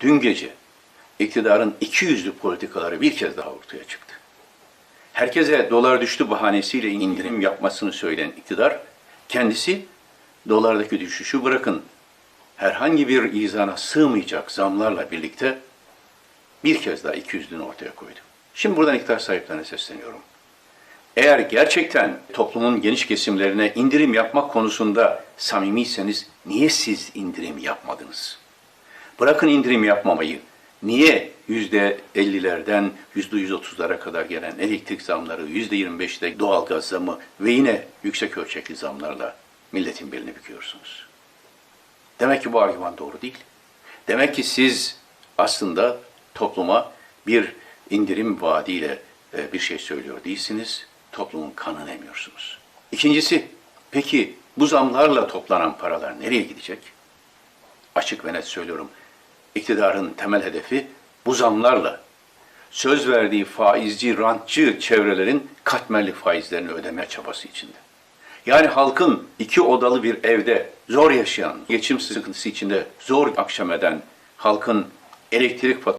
Dün gece iktidarın iki yüzlü politikaları bir kez daha ortaya çıktı. Herkese dolar düştü bahanesiyle indirim yapmasını söyleyen iktidar, kendisi dolardaki düşüşü bırakın herhangi bir izana sığmayacak zamlarla birlikte bir kez daha iki yüzlüğünü ortaya koydu. Şimdi buradan iktidar sahiplerine sesleniyorum. Eğer gerçekten toplumun geniş kesimlerine indirim yapmak konusunda samimiyseniz niye siz indirim yapmadınız? Bırakın indirim yapmamayı. Niye yüzde ellilerden yüzde yüz otuzlara kadar gelen elektrik zamları, yüzde yirmi beşte doğalgaz zamı ve yine yüksek ölçekli zamlarla milletin belini büküyorsunuz? Demek ki bu argüman doğru değil. Demek ki siz aslında topluma bir indirim vaadiyle e, bir şey söylüyor değilsiniz. Toplumun kanını emiyorsunuz. İkincisi, peki bu zamlarla toplanan paralar nereye gidecek? Açık ve net söylüyorum. İktidarın temel hedefi bu zamlarla söz verdiği faizci, rantçı çevrelerin katmerli faizlerini ödeme çabası içinde. Yani halkın iki odalı bir evde zor yaşayan, geçim sıkıntısı içinde zor akşam eden halkın elektrik faturası